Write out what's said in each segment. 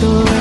todo.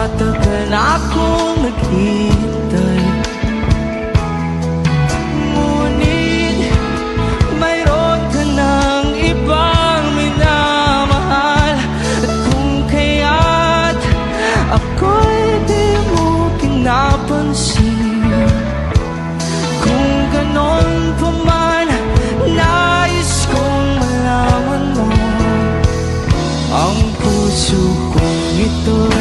Matagal na akong naghintay Ngunit mayroon ka ng ibang minamahal. At kung kaya't ako'y di mo pinapansin Kung ganon pa man, nais kong malaman mo Ang puso kong ito'y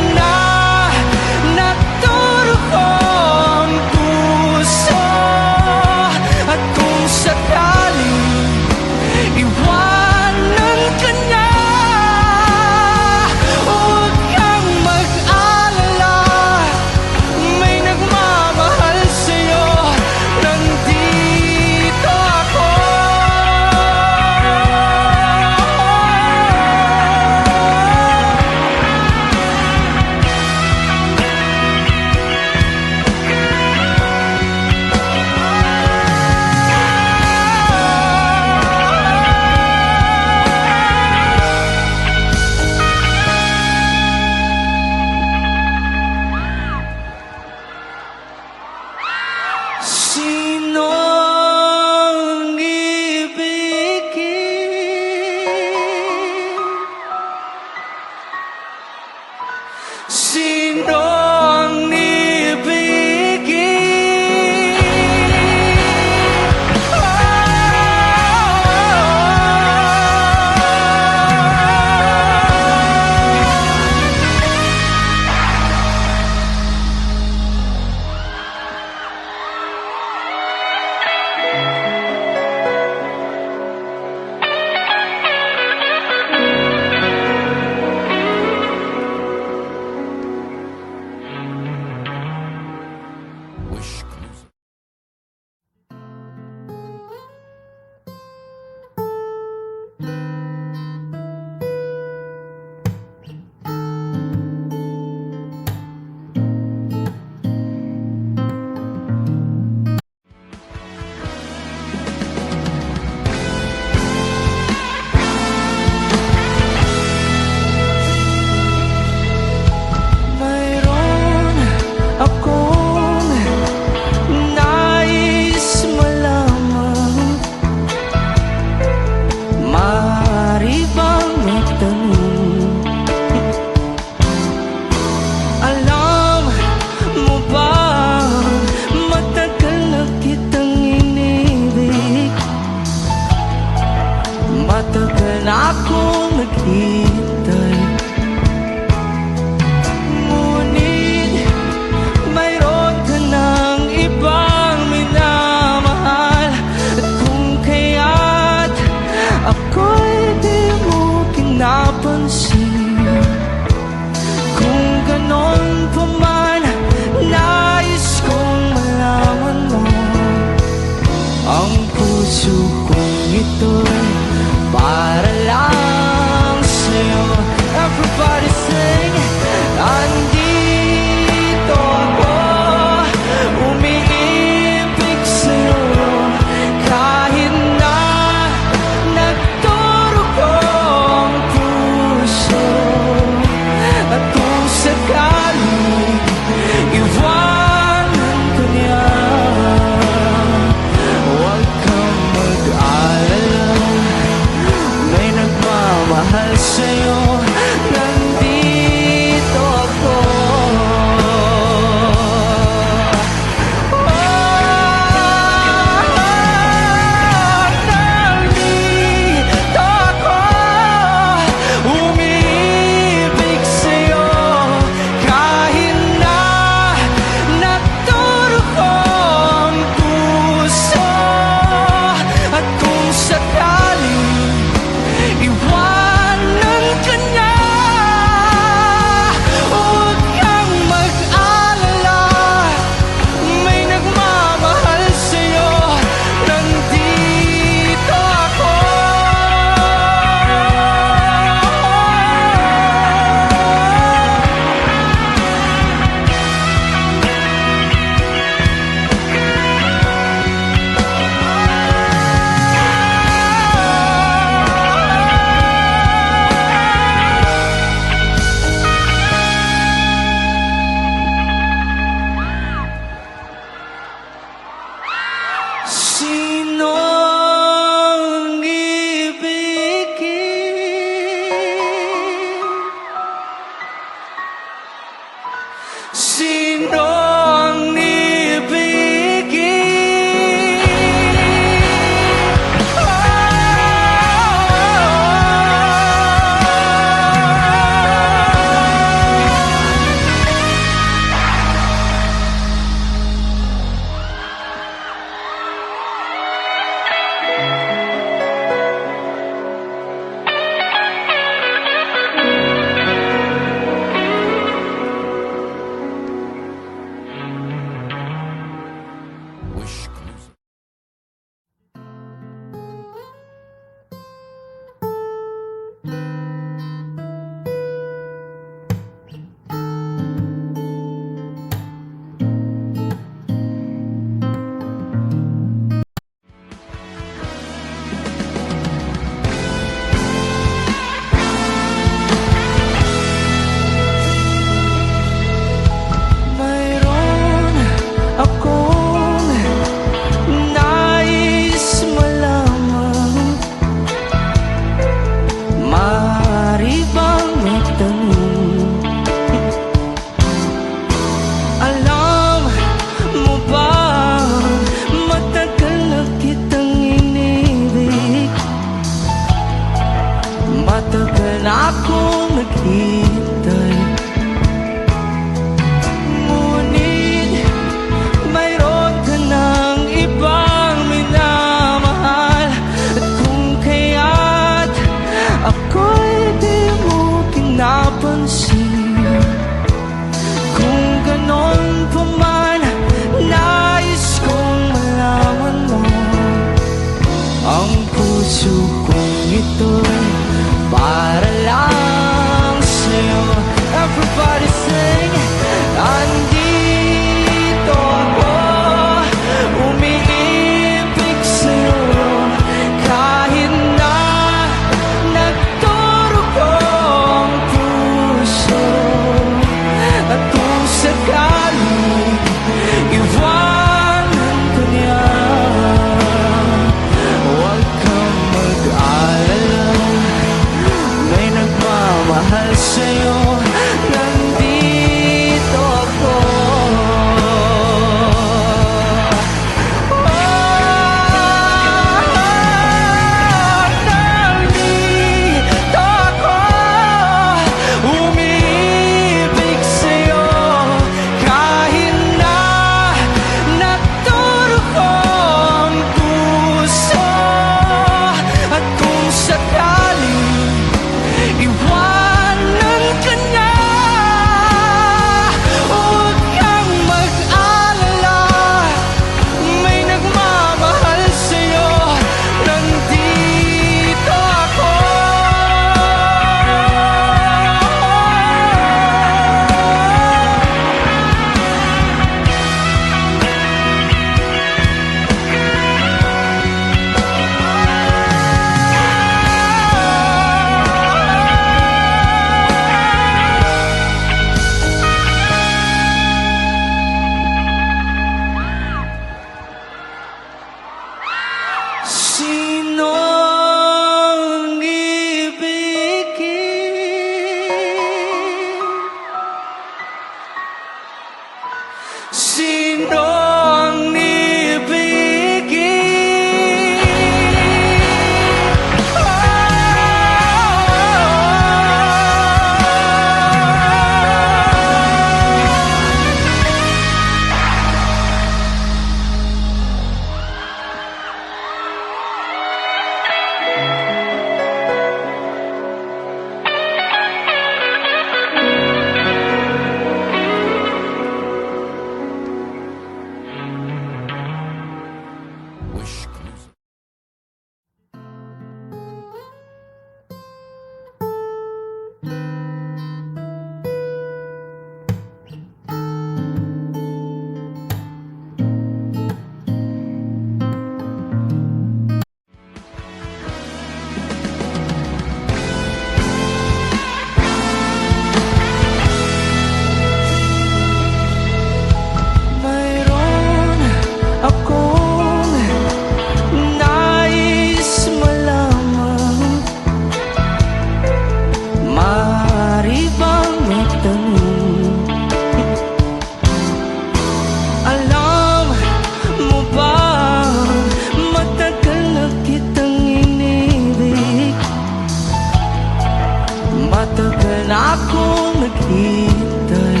nakita'y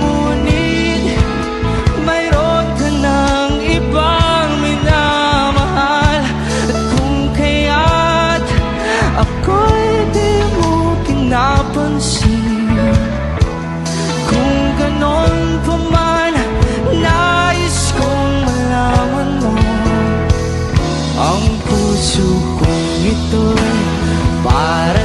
Ngunit mayroon ka ng ibang minamahal. At kung kaya't ako'y di mo pinapansin Kung ganon man, nais kong malaman mo Ang puso kong ito'y para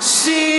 See.